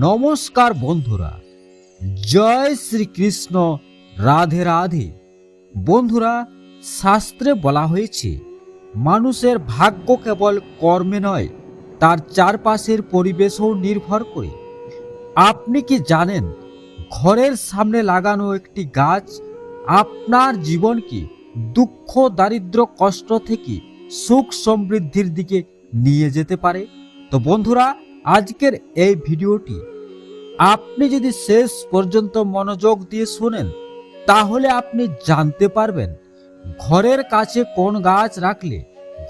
নমস্কার বন্ধুরা। জয় শ্রীকৃষ্ণ, রাধে রাধে। বন্ধুরা, শাস্ত্রে বলা হয়েছে, মানুষের ভাগ্য কেবল কর্মে নয়, তার চারপাশের পরিবেশও নির্ভর করে। আপনি কি জানেন, ঘরের সামনে লাগানো একটি গাছ আপনার জীবনকে দুঃখ, দারিদ্র, কষ্ট থেকে সুখ সমৃদ্ধির দিকে নিয়ে যেতে পারে? তো বন্ধুরা আজকের এই ভিডিওটি আপনি যদি শেষ পর্যন্ত মনোযোগ দিয়ে শুনেন, তাহলে আপনি জানতে পারবেন ঘরের কাছে কোন গাছ রাখলে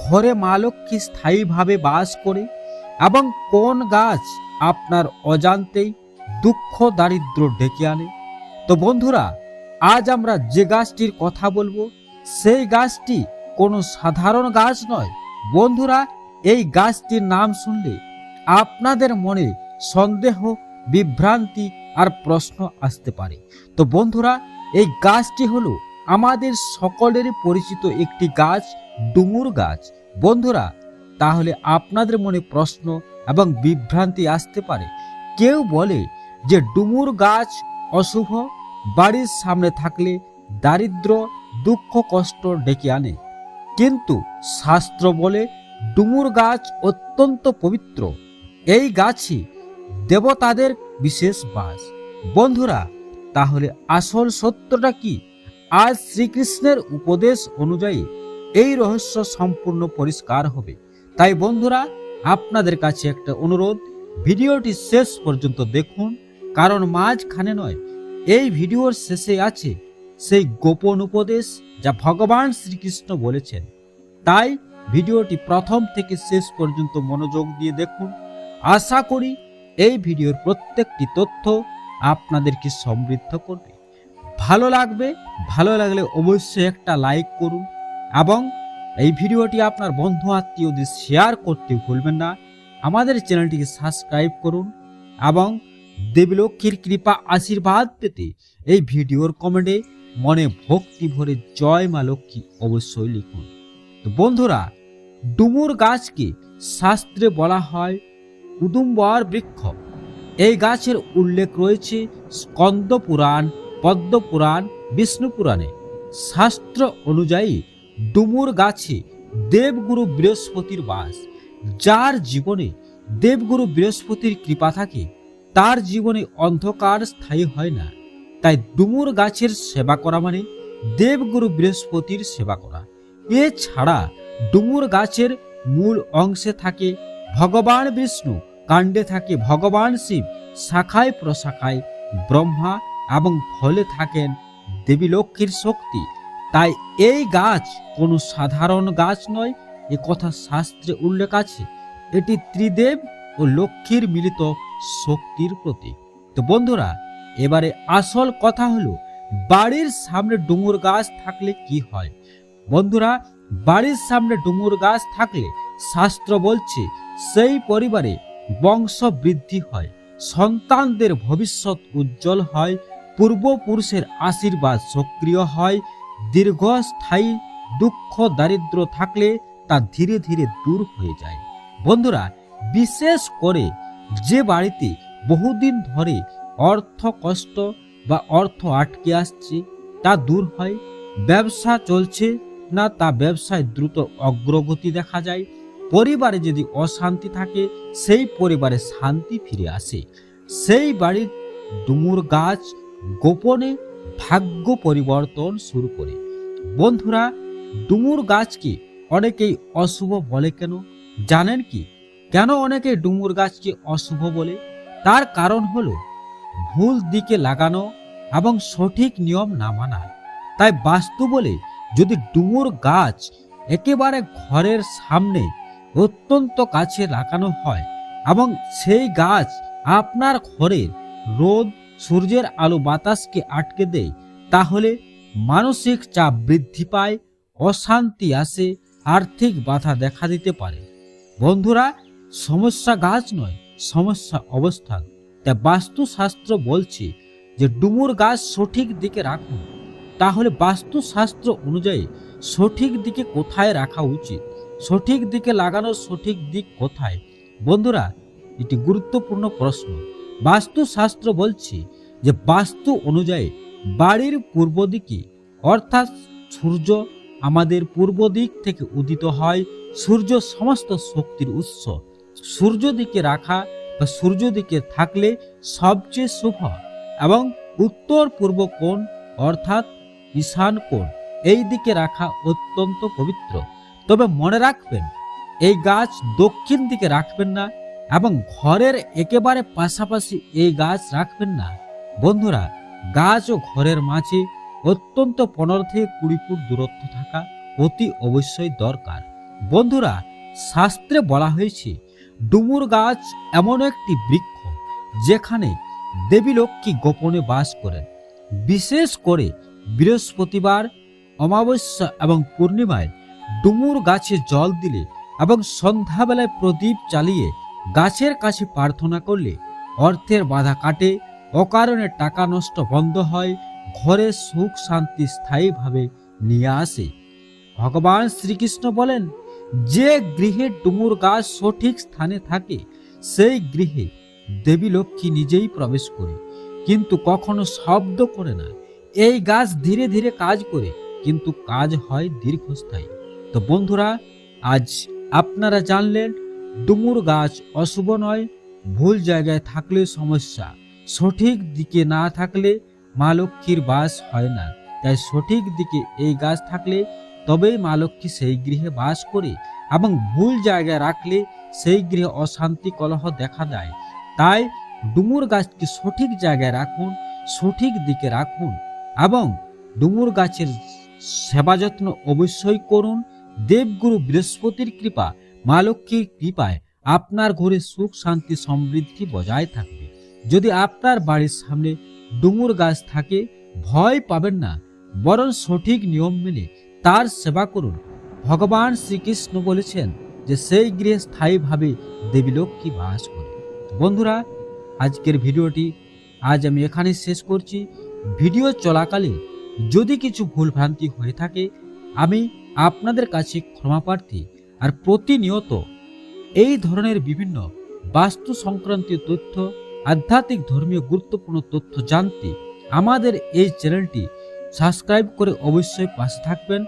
ঘরে মা লক্ষ্মী স্থায়ীভাবে বাস করে এবং কোন গাছ আপনার অজান্তেই দুঃখ দারিদ্র ডেকে আনে। তো বন্ধুরা, আজ আমরা যে গাছটির কথা বলব, সেই গাছটি কোনো সাধারণ গাছ নয়। বন্ধুরা, এই গাছটির নাম শুনলে আপনাদের মনে সন্দেহ, বিভ্রান্তি আর প্রশ্ন আসতে পারে। তো বন্ধুরা, এই গাছটি হলো আমাদের সকলেরই পরিচিত একটি গাছ, ডুমুর গাছ। বন্ধুরা, তাহলে আপনাদের মনে প্রশ্ন এবং বিভ্রান্তি আসতে পারে। কেউ বলে যে ডুমুর গাছ অশুভ, বাড়ির সামনে থাকলে দারিদ্র, দুঃখ, কষ্ট ডেকে আনে। কিন্তু শাস্ত্র বলে ডুমুর গাছ অত্যন্ত পবিত্র। এই গাছই দেবতাদের বিশেষ বাস। বন্ধুরা, তাহলে আসল সত্যটা কি? আজ শ্রীকৃষ্ণের উপদেশ অনুযায়ী এই রহস্য সম্পূর্ণ পরিষ্কার হবে। তাই বন্ধুরা, আপনাদের কাছে একটা অনুরোধ, ভিডিওটি শেষ পর্যন্ত দেখুন, কারণ মাঝখানে নয়, এই ভিডিওর শেষে আছে সেই গোপন উপদেশ যা ভগবান শ্রীকৃষ্ণ বলেছেন। তাই ভিডিওটি প্রথম থেকে শেষ পর্যন্ত মনোযোগ দিয়ে দেখুন আশা করি এই ভিডিওর প্রত্যেকটি তথ্য আপনাদেরকে সমৃদ্ধ করবে? ভালো লাগবে? ভালো লাগলে অবশ্যই একটা লাইক করুন এবং এই ভিডিওটি আপনার বন্ধু আত্মীয়দের শেয়ার করতে ভুলবেন না। আমাদের চ্যানেলটিকে সাবস্ক্রাইব করুন এবং দেবীলক্ষ্মীর কৃপা আশীর্বাদ পেতে এই ভিডিওর কমেন্টে মনে ভক্তি ভরে জয় মা লক্ষ্মী অবশ্যই লিখুন। তো বন্ধুরা, ডুমুর গাছকে শাস্ত্রে বলা হয় উদুম্বর বৃক্ষ। এই গাছের উল্লেখ রয়েছে স্কন্দ পুরাণ, পদ্ম পুরাণ, বিষ্ণু পুরাণে। শাস্ত্র অনুযায়ী ডুমুর গাছে দেবগুরু বৃহস্পতির বাস। যার জীবনে দেবগুরু বৃহস্পতির কৃপা থাকে, তার জীবনে অন্ধকার স্থায়ী হয় না। তাই ডুমুর গাছের সেবা করা মানে দেবগুরু বৃহস্পতির সেবা করা। এছাড়া ডুমুর গাছের মূল অংশে থাকে ভগবান বিষ্ণু। কাণ্ডে থাকে ভগবান শিব, শাখায় প্রশাখায় ব্রহ্মা এবং ফলে থাকেন দেবী লক্ষ্মীর শক্তি। তাই এই গাছ কোনো সাধারণ গাছ নয়, এ কথা শাস্ত্রে উল্লেখ আছে। এটি ত্রিদেব ও লক্ষ্মীর মিলিত শক্তির প্রতীক। তো বন্ধুরা, এবারে আসল কথা হলো, বাড়ির সামনে ডুমুর গাছ থাকলে কি হয়? বন্ধুরা, বাড়ির সামনে ডুমুর গাছ থাকলে শাস্ত্র বলছে, সেই পরিবারে বংশ বৃদ্ধি হয়, সন্তানদের ভবিষ্যৎ উজ্জ্বল হয়, পূর্বপুরুষের আশীর্বাদ সক্রিয় হয়, দীর্ঘস্থায়ী দুঃখ দারিদ্র থাকলে তা ধীরে ধীরে দূর হয়ে যায়। বন্ধুরা, বিশেষ করে যে বাড়িতে বহুদিন ধরে অর্থ কষ্ট বা অর্থ আটকে আসছে, তা দূর হয়। ব্যবসা চলছে না তা ব্যবসায় দ্রুত অগ্রগতি দেখা যায়। পরিবারে যদি অশান্তি থাকে, সেই পরিবারে শান্তি ফিরে আসে। সেই বাড়ির ডুমুর গাছ গোপনে ভাগ্য পরিবর্তন শুরু করে। বন্ধুরা, ডুমুর গাছকে অনেকেই অশুভ বলে কেন? জানেন কি? কেন অনেকে ডুমুর গাছকে অশুভ বলে? তার কারণ হলো ভুল দিকে লাগানো এবং সঠিক নিয়ম না মানা। তাই বাস্তু বলে যদি ডুমুর গাছ একেবারে ঘরের সামনে অত্যন্ত কাছে লাগানো হয় এবং সেই গাছ আপনার ঘরের রোদ, সূর্যের আলো, বাতাসকে আটকে দেয়, তাহলে মানসিক চাপ বৃদ্ধি পায়, অশান্তি আসে, আর্থিক বাধা দেখা দিতে পারে। বন্ধুরা, সমস্যা গাছ নয়, সমস্যা অবস্থান। তাই বাস্তুশাস্ত্র বলছে যে, ডুমুর গাছ সঠিক দিকে রাখুন। তাহলে বাস্তুশাস্ত্র অনুযায়ী সঠিক দিকে কোথায় রাখা উচিত? সঠিক দিকে লাগানোর সঠিক দিক কোথায়? বন্ধুরা, এটি গুরুত্বপূর্ণ প্রশ্ন। বাস্তুশাস্ত্র বলছে যে বাস্তু অনুযায়ী বাড়ির পূর্ব দিকে, অর্থাৎ সূর্য আমাদের পূর্ব দিক থেকে উদিত হয়, সূর্য সমস্ত শক্তির উৎস। সূর্য দিকে রাখা বা সূর্য দিকে থাকলে সবচেয়ে শুভ এবং উত্তর পূর্ব কোণ, অর্থাৎ ঈশান কোণ, এই দিকে রাখা অত্যন্ত পবিত্র। তবে মনে রাখবেন, এই গাছ দক্ষিণ দিকে রাখবেন না এবং ঘরের একেবারে পাশাপাশি এই গাছ রাখবেন না। বন্ধুরা, গাছ ও ঘরের মাঝে অত্যন্ত পনেরো থেকে কুড়ি ফুট দূরত্ব থাকা অতি অবশ্যই দরকার। বন্ধুরা, শাস্ত্রে বলা হয়েছে, ডুমুর গাছ এমন একটি বৃক্ষ যেখানে দেবী লক্ষ্মী গোপনে বাস করেন। বিশেষ করে বৃহস্পতিবার, অমাবস্যা এবং পূর্ণিমায় ডুমুর গাছে জল দিলে এবং সন্ধ্যাবেলায় প্রদীপ চালিয়ে গাছের কাছে প্রার্থনা করলে অর্থের বাধা কাটে, অকারণে টাকা নষ্ট বন্ধ হয়, ঘরে সুখ শান্তি স্থায়ীভাবে নিয়ে আসে। ভগবান শ্রীকৃষ্ণ বলেন, যে গৃহে ডুমুর গাছ সঠিক স্থানে থাকে, সেই গৃহে দেবী লক্ষ্মী নিজেই প্রবেশ করে। কিন্তু কখনো শব্দ করে না। এই গাছ ধীরে ধীরে কাজ করে, কিন্তু কাজ হয় দীর্ঘস্থায়ী। তো বন্ধুরা, আজ আপনারা জানলেন, ডুমুর গাছ অশুভ নয়, ভুল জায়গায় থাকলে সমস্যা। সঠিক দিকে না থাকলে মা লক্ষ্মীর বাস হয় না। তাই সঠিক দিকে এই গাছ থাকলে তবেই মা লক্ষ্মী সেই গৃহে বাস করে এবং ভুল জায়গায় রাখলে সেই গৃহে অশান্তি কলহ দেখা দেয়। তাই ডুমুর গাছকে সঠিক জায়গায় রাখুন, সঠিক দিকে রাখুন এবং ডুমুর গাছের সেবা যত্ন অবশ্যই করুন। দেবগুরু বৃহস্পতির কৃপা, মা লক্ষ্মীর কৃপায় আপনার ঘরে সুখ, শান্তি, সমৃদ্ধি বজায় থাকবে। যদি আপনার বাড়ির সামনে ডুমুর গাছ থাকে, ভয় পাবেন না। বরং সঠিক নিয়ম মেনে তার সেবা করুন। ভগবান শ্রীকৃষ্ণ বলেছেন যে, সেই গৃহে স্থায়ীভাবে দেবী লক্ষ্মী বাস করে। বন্ধুরা, আজকের ভিডিওটি আজ আমি এখানে শেষ করছি। ভিডিও চলাকালীন যদি কিছু ভুলভ্রান্তি হয়ে থাকে, আমি আপনাদের কাছে ক্ষমাপ্রার্থী আর প্রতিনিয়ত এই ধরনের বিভিন্ন বাস্তু সংক্রান্তীয় তথ্য, আধ্যাত্মিক ধর্মীয় গুরুত্বপূর্ণ তথ্য জানতে আমাদের এই চ্যানেলটি সাবস্ক্রাইব করে অবশ্যই পাশে থাকবেন।